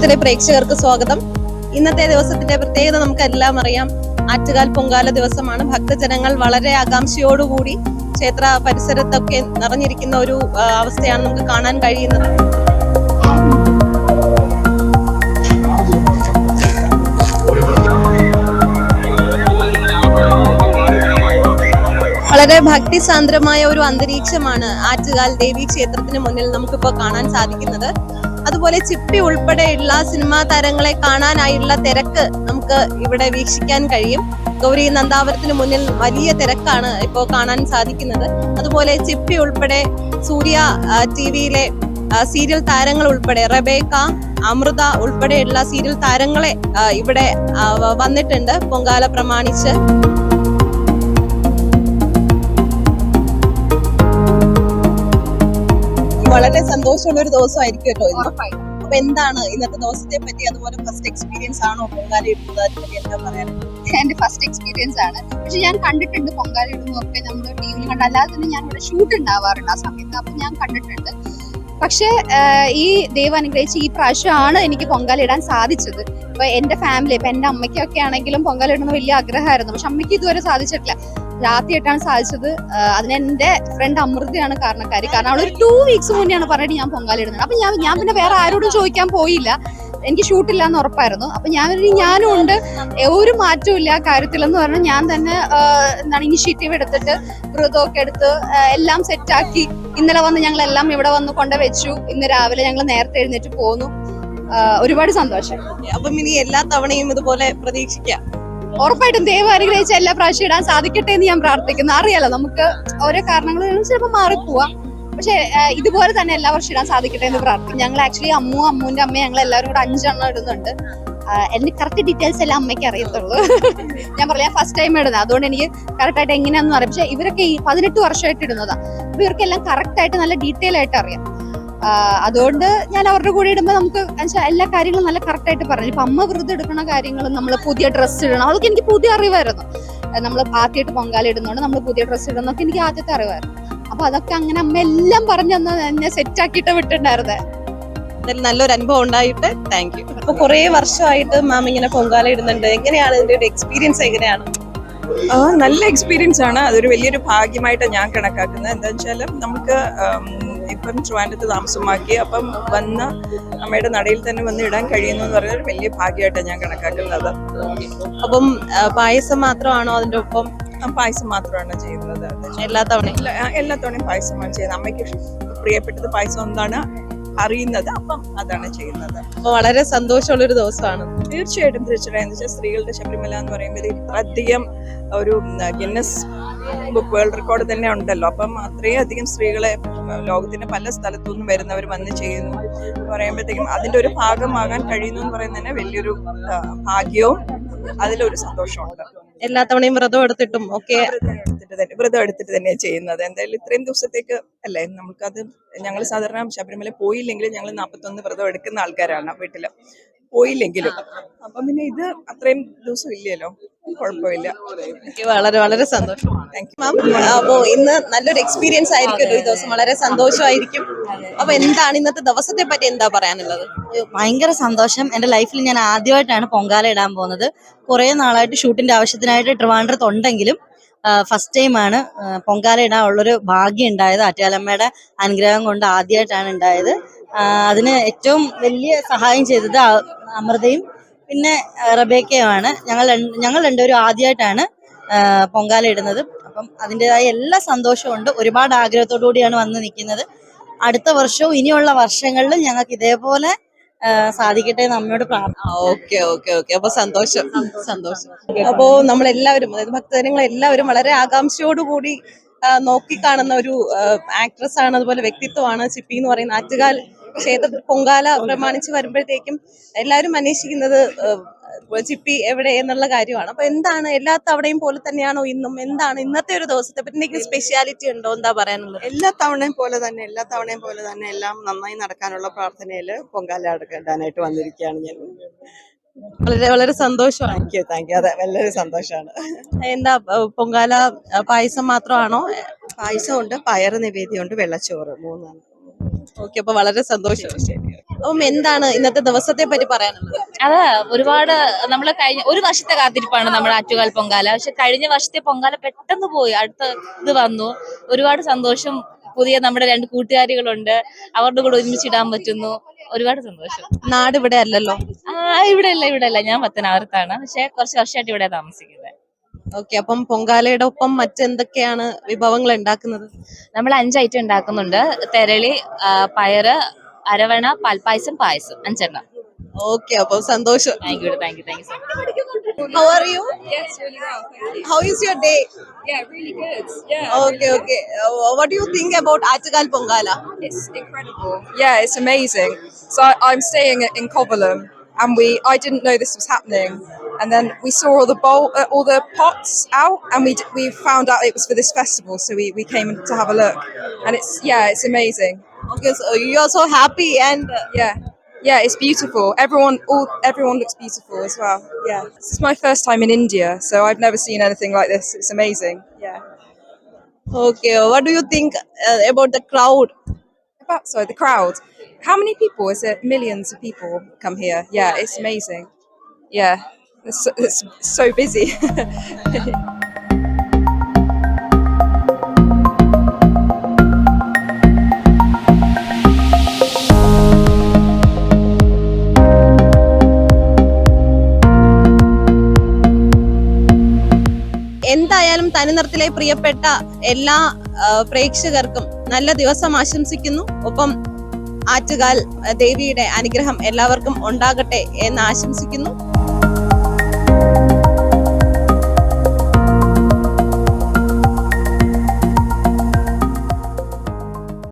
അന്നേരത്തിലെ പ്രേക്ഷകർക്ക് സ്വാഗതം. ഇന്നത്തെ ദിവസത്തിന്റെ പ്രത്യേകത നമുക്ക് എല്ലാം അറിയാം. ആറ്റുകാൽ പൊങ്കാല ദിവസമാണ്. ഭക്തജനങ്ങൾ വളരെ ആകാംക്ഷയോടുകൂടി ക്ഷേത്ര പരിസരത്തൊക്കെ നിറഞ്ഞിരിക്കുന്ന ഒരു അവസ്ഥയാണ് നമുക്ക് കാണാൻ കഴിയുന്നത്. വളരെ ഭക്തിസാന്ദ്രമായ ഒരു അന്തരീക്ഷമാണ് ആറ്റുകാൽ ദേവി ക്ഷേത്രത്തിന് മുന്നിൽ നമുക്കിപ്പോൾ കാണാൻ സാധിക്കുന്നത്. അതുപോലെ ചിപ്പി ഉൾപ്പെടെയുള്ള സിനിമാ താരങ്ങളെ കാണാനായുള്ള തിരക്ക് നമുക്ക് ഇവിടെ വീക്ഷിക്കാൻ കഴിയും. ഗൗരി നന്ദാവരത്തിന് മുന്നിൽ വലിയ തിരക്കാണ് ഇപ്പോൾ കാണാൻ സാധിക്കുന്നത്. അതുപോലെ ചിപ്പി ഉൾപ്പെടെ സൂര്യ ടി വിയിലെ സീരിയൽ താരങ്ങൾ ഉൾപ്പെടെ റബേക്ക അമൃത ഉൾപ്പെടെയുള്ള സീരിയൽ താരങ്ങളെ ഇവിടെ വന്നിട്ടുണ്ട്. പൊങ്കാല പ്രമാണിച്ച്. വളരെ സന്തോഷമുള്ള ഒരു ദിവസമായിരിക്കും കേട്ടോ ഇന്ന് അപ്പൊ എന്താണ് ഇന്നത്തെ ദിവസത്തെ പറ്റി അതുപോലെ ഫസ്റ്റ് എക്സ്പീരിയൻസ് ആണോ പൊങ്കാല ഇടുന്നതിനെ പറ്റി എന്താ പറയാനുള്ളത് എന്റെ ഫസ്റ്റ് എക്സ്പീരിയൻസ് ആണ്. പക്ഷെ ഞാൻ കണ്ടിട്ടുണ്ട് പൊങ്കാല ഇടുന്നതൊക്കെ നമ്മൾ ടി വിയിൽ കണ്ട. അല്ലാതെ തന്നെ ഞാൻ ഇവിടെ ഷൂട്ട് ഉണ്ടാവാറുണ്ട് ആ സമയത്ത്. അപ്പൊ ഞാൻ കണ്ടിട്ടുണ്ട്. പക്ഷേ ഈ ദൈവം അനുഗ്രഹിച്ച് ഈ പ്രാവശ്യമാണ് എനിക്ക് പൊങ്കാല ഇടാൻ സാധിച്ചത്. ഇപ്പൊ എന്റെ ഫാമിലി ഇപ്പൊ എന്റെ അമ്മയ്ക്കൊക്കെ ആണെങ്കിലും പൊങ്കാല ഇടുന്ന വലിയ ആഗ്രഹമായിരുന്നു. പക്ഷെ അമ്മയ്ക്ക് ഇതുവരെ സാധിച്ചിട്ടില്ല. രാത്രിയായിട്ടാണ് സാധിച്ചത്. ആഹ് അതിന് എന്റെ ഫ്രണ്ട് അമൃതയാണ് കാരണക്കാരി. കാരണം അവൾ ഒരു ടൂ വീക്സ് മുന്നെയാണ് പറഞ്ഞിട്ട് ഞാൻ പൊങ്കാലി ഇടുന്നത്. അപ്പൊ ഞാൻ ഞാൻ പിന്നെ വേറെ ആരോടും ചോദിക്കാൻ പോയില്ല. എനിക്ക് ഷൂട്ടില്ല എന്ന് ഉറപ്പായിരുന്നു. അപ്പൊ ഞാൻ ഞാനും ഉണ്ട്. ഒരു മാറ്റവും ഇല്ല ആ കാര്യത്തിലെന്ന് പറഞ്ഞാൽ ഞാൻ തന്നെ എന്താണ് ഇനിഷ്യേറ്റീവ് എടുത്തിട്ട് വ്രതമൊക്കെ എടുത്ത് എല്ലാം സെറ്റാക്കി ഇന്നലെ വന്ന് ഞങ്ങൾ എല്ലാം ഇവിടെ വന്ന് കൊണ്ട് വെച്ചു. ഇന്ന് രാവിലെ ഞങ്ങൾ നേരത്തെ എഴുന്നേറ്റ് പോന്നു. ഒരുപാട് സന്തോഷം. അപ്പം ഇനി എല്ലാ തവണയും ഇതുപോലെ പ്രതീക്ഷിക്കാം. ഉറപ്പായിട്ടും ദൈവം അനുഗ്രഹിച്ച എല്ലാ പ്രാവശ്യം ഇടാൻ സാധിക്കട്ടെ എന്ന് ഞാൻ പ്രാർത്ഥിക്കുന്നു. അറിയാലോ നമുക്ക് ഓരോ കാരണങ്ങൾ ചിലപ്പോൾ മാറിപ്പോവാം. പക്ഷെ ഇതുപോലെ തന്നെ എല്ലാ വർഷം ഇടാൻ സാധിക്കട്ടെ എന്ന് പ്രാർത്ഥിക്കും ഞങ്ങൾ ആക്ച്വലി അമ്മു അമ്മുവിന്റെ അമ്മ ഞങ്ങൾ എല്ലാവരും കൂടെ അഞ്ചെണ്ണം ഇടുന്നുണ്ട്. എന്റെ കറക്റ്റ് ഡീറ്റെയിൽസ് എല്ലാം അമ്മയ്ക്ക് അറിയത്തുള്ളൂ. ഞാൻ പറയാം ഫസ്റ്റ് ടൈം ഇടുന്നത്. അതുകൊണ്ട് എനിക്ക് കറക്റ്റ് ആയിട്ട് എങ്ങനെയാണെന്ന് അറിയാം. പക്ഷെ ഇവരൊക്കെ ഈ പതിനെട്ട് വർഷമായിട്ട് ഇടുന്നതാ. അപ്പൊ ഇവർക്കെല്ലാം കറക്റ്റ് ആയിട്ട് നല്ല ഡീറ്റെയിൽ ആയിട്ട് അറിയാം. അതുകൊണ്ട് ഞാൻ അവരുടെ കൂടെ ഇടുമ്പോൾ നമുക്ക് എല്ലാ കാര്യങ്ങളും നല്ല കറക്റ്റ് ആയിട്ട് പറഞ്ഞു ഇപ്പൊ അമ്മ വെറുതെ എടുക്കുന്ന കാര്യങ്ങളും നമ്മൾ പുതിയ ഡ്രസ്സ് ഇടണം. അതൊക്കെ എനിക്ക് പുതിയ അറിവായിരുന്നു. നമ്മൾ ആദ്യമായിട്ട് പൊങ്കാല ഇടുന്നതുകൊണ്ട് നമ്മൾ പുതിയ ഡ്രസ്സ് ഇടുന്നൊക്കെ എനിക്ക് ആദ്യത്തെ അറിവായിരുന്നു. അപ്പൊ അതൊക്കെ അങ്ങനെ അമ്മ എല്ലാം പറഞ്ഞു തന്നെ എന്നെ സെറ്റ് ആക്കിയിട്ട് വിട്ടിട്ടുണ്ടായിരുന്നു. എന്തായാലും നല്ലൊരു അനുഭവം ഉണ്ടായിട്ട് താങ്ക് യു അപ്പൊ കുറെ വർഷമായിട്ട് മാം ഇങ്ങനെ പൊങ്കാല ഇടുന്നുണ്ട്. എങ്ങനെയാണ് ഇതിന്റെ ഒരു എക്സ്പീരിയൻസ് എങ്ങനെയാണ്? ആ, നല്ല എക്സ്പീരിയൻസ് ആണ്. അതൊരു വലിയൊരു ഭാഗ്യമായിട്ട് ഞാൻ കണക്കാക്കുന്നത്. എന്താ വെച്ചാൽ നമുക്ക് ഇപ്പം ട്രിവാൻഡത്ത് താമസമാക്കി. അപ്പം വന്ന് അമ്മയുടെ നടയിൽ തന്നെ വന്ന് ഇടാൻ കഴിയുന്നു എന്ന് പറയുന്നത് വലിയ ഭാഗ്യമായിട്ടാണ് ഞാൻ കണക്കാക്കുന്നത്. അപ്പം പായസം മാത്രമാണോ അതിന്റെ ഒപ്പം? പായസം മാത്രമാണ് ചെയ്യുന്നത്. എല്ലാ തവണയും? എല്ലാ തവണയും പായസമാണ് ചെയ്യുന്നത്. അമ്മയ്ക്ക് പ്രിയപ്പെട്ടത് പായസം എന്താണ് അറിയുന്നത്. അപ്പം അതാണ് ചെയ്യുന്നത്. അപ്പൊ വളരെ സന്തോഷമുള്ള ഒരു ദിവസമാണ്. തീർച്ചയായിട്ടും തീർച്ചയായിട്ടും. എന്ന് വെച്ചാൽ സ്ത്രീകളുടെ ശബരിമല എന്ന് പറയുമ്പോൾ ഇത് ഇത്രയധികം ഒരു ഗിന്നസ് ബുക്ക് വേൾഡ് റെക്കോർഡ് തന്നെ ഉണ്ടല്ലോ. അപ്പം അത്രയും അധികം സ്ത്രീകളെ ലോകത്തിന്റെ പല സ്ഥലത്തു നിന്നും വരുന്നവർ വന്ന് ചെയ്യുന്നു. എന്ന് പറയുമ്പോഴത്തേക്കും അതിന്റെ ഒരു ഭാഗമാകാൻ കഴിയുന്നു എന്ന് പറയുന്നത് തന്നെ വലിയൊരു ഭാഗ്യവും അതിലൊരു സന്തോഷമുണ്ട് എല്ലാ തവണയും വ്രതം എടുത്തിട്ടും ഒക്കെ വ്രതം എടുത്തിട്ട് തന്നെ ചെയ്യുന്നത്. എന്തായാലും ഇത്രയും ദിവസത്തേക്ക് അല്ലേ നമുക്കത് ഞങ്ങൾ സാധാരണ ശബരിമല പോയില്ലെങ്കിലും ഞങ്ങൾ നാൽപ്പത്തൊന്ന് വ്രതം എടുക്കുന്ന ആൾക്കാരാണ് വീട്ടിൽ. പോയില്ലെങ്കിലും. അപ്പം പിന്നെ ഇത് അത്രയും ദിവസം ഇല്ലല്ലോ? കുഴപ്പമില്ല. എനിക്ക് വളരെ വളരെ സന്തോഷം മാം അപ്പോ ഇന്ന് നല്ലൊരു എക്സ്പീരിയൻസ് ആയിരിക്കുമല്ലോ ഈ ദിവസം. വളരെ സന്തോഷമായിരിക്കും. അപ്പൊ എന്താണ് ഇന്നത്തെ ദിവസത്തെ പറ്റി എന്താ പറയാനുള്ളത്? ഭയങ്കര സന്തോഷം. എന്റെ ലൈഫിൽ ഞാൻ ആദ്യമായിട്ടാണ് പൊങ്കാല ഇടാൻ പോകുന്നത്. കുറെ നാളായിട്ട് ഷൂട്ടിന്റെ ആവശ്യത്തിനായിട്ട് ട്രിവാൻഡ്രത്ത് ഉണ്ടെങ്കിലും ഫസ്റ്റ് ടൈമാണ് പൊങ്കാല ഇടാൻ ഉള്ളൊരു ഭാഗ്യം ഉണ്ടായത് ആറ്റാലമ്മയുടെ അനുഗ്രഹം കൊണ്ട് ആദ്യമായിട്ടാണ് ഉണ്ടായത്. ആ, അതിന് ഏറ്റവും വലിയ സഹായം ചെയ്തത് അമൃതയും പിന്നെ റബേക്കയാണ് റബേക്കയുമാണ്. ഞങ്ങൾ ഞങ്ങൾ രണ്ടുപേരും ആദ്യമായിട്ടാണ് പൊങ്കാല ഇടുന്നത്. അപ്പം അതിന്റെതായ എല്ലാ സന്തോഷമുണ്ട് ഉണ്ട്. ഒരുപാട് ആഗ്രഹത്തോടു കൂടിയാണ് വന്ന് നിൽക്കുന്നത്. അടുത്ത വർഷവും ഇനിയുള്ള വർഷങ്ങളിലും ഞങ്ങൾക്ക് ഇതേപോലെ സാധിക്കട്ടെ എന്ന് അമ്മയോട് പ്രാർത്ഥന ഓക്കെ ഓക്കെ ഓക്കെ. അപ്പൊ സന്തോഷം. സന്തോഷം. അപ്പോ നമ്മളെല്ലാവരും അതായത് ഭക്തജനങ്ങൾ എല്ലാവരും വളരെ ആകാംക്ഷയോടുകൂടി നോക്കി നോക്കിക്കാണുന്ന ഒരു ആക്ട്രസ് ആണ് അതുപോലെ വ്യക്തിത്വമാണ് ചിപ്പി എന്ന് പറയുന്ന ആറ്റുകാൽ ക്ഷേത്രത്തിൽ പൊങ്കാല പ്രമാണിച്ച് വരുമ്പോഴത്തേക്കും എല്ലാവരും അന്വേഷിക്കുന്നത് ചിപ്പി എവിടെ എന്നുള്ള കാര്യമാണ്. അപ്പൊ എന്താണ് എല്ലാ തവണയും പോലെ തന്നെയാണോ ഇന്നും? എന്താണ് ഇന്നത്തെ ഒരു ദിവസത്തെ പറ്റി എന്തെങ്കിലും സ്പെഷ്യാലിറ്റി ഉണ്ടോ? എന്താ പറയാനുള്ളത്? എല്ലാ തവണയും പോലെ തന്നെ എല്ലാ തവണയും പോലെ തന്നെ എല്ലാം നന്നായി നടക്കാനുള്ള പ്രാർത്ഥനയിൽ പൊങ്കാല എടുക്കാനായിട്ട് വന്നിരിക്കുകയാണ് ഞാൻ. വളരെ വളരെ സന്തോഷമാണ്. താങ്ക് യു താങ്ക് യു അതെ വളരെ സന്തോഷമാണ്. എന്താ പൊങ്കാല പായസം മാത്രമാണോ? പായസമുണ്ട് പയർ നിവേദ്യമുണ്ട് വെള്ളച്ചോറ് മൂന്നാണ്. ഓക്കെ അപ്പൊ വളരെ സന്തോഷം. അപ്പം എന്താണ് ഇന്നത്തെ ദിവസത്തെ പറ്റി പറയാനുള്ളത്? അതെ ഒരുപാട് നമ്മൾ കഴിഞ്ഞ ഒരു വർഷത്തെ കാത്തിരിപ്പാണ് നമ്മുടെ ആറ്റുകാൽ പൊങ്കാല. പക്ഷെ കഴിഞ്ഞ വർഷത്തെ പൊങ്കാല പെട്ടെന്ന് പോയി. അടുത്ത ഇത് വന്നു. ഒരുപാട് സന്തോഷം. പുതിയ നമ്മുടെ രണ്ട് കൂട്ടുകാരികളുണ്ട്. അവരുടെ കൂടെ ഒരുമിച്ച് ഇടാൻ പറ്റുന്നു. ഒരുപാട് സന്തോഷം. നാട് ഇവിടെ അല്ലല്ലോ? ആ ഇവിടെ അല്ല ഇവിടെ അല്ല ഞാൻ പത്തനാപുരത്താണ്. പക്ഷെ കുറച്ച് വർഷമായിട്ട് ഇവിടെ താമസിക്കുന്നത്. ഓക്കെ അപ്പം പൊങ്കാലയുടെ ഒപ്പം മറ്റെന്തൊക്കെയാണ് വിഭവങ്ങൾ ഉണ്ടാക്കുന്നത്? നമ്മൾ അഞ്ച് ഐറ്റം ഉണ്ടാക്കുന്നുണ്ട്. തെരളി പയറ് അരവണ പാൽപ്പായസം പായസം അഞ്ചെണ്ണം. ഓക്കെ അപ്പൊ സന്തോഷം. Thank you thank you thank you so much how are you yes really how is your day ya really. Ya okay okay what you think about Attukal Pongala incredible ya. So in Covalum, and we I didn't know this was happening, and then we saw all the bowl, uh, all the pots out, and we d- we found out it was for this festival, so we, we came to have a look, and it's yeah, it's amazing. Okay, so you are so happy and uh, Yeah. Yeah, it's beautiful. Everyone, all everyone looks beautiful as well. Yeah, this is my first time in India, so I've never seen anything like this. It's amazing. Yeah. okay, what do you think uh, about the crowd? About sorry, the crowd. How many people? Is it millions of people come here? Yeah, it's amazing. Yeah, it's, it's so busy. എന്തായാലും തനിനിറത്തിലെ പ്രിയപ്പെട്ട എല്ലാ പ്രേക്ഷകർക്കും നല്ല ദിവസം ആശംസിക്കുന്നു ഒപ്പം ആറ്റുകാൽ ദേവിയുടെ അനുഗ്രഹം എല്ലാവർക്കും ഉണ്ടാകട്ടെ എന്ന് ആശംസിക്കുന്നു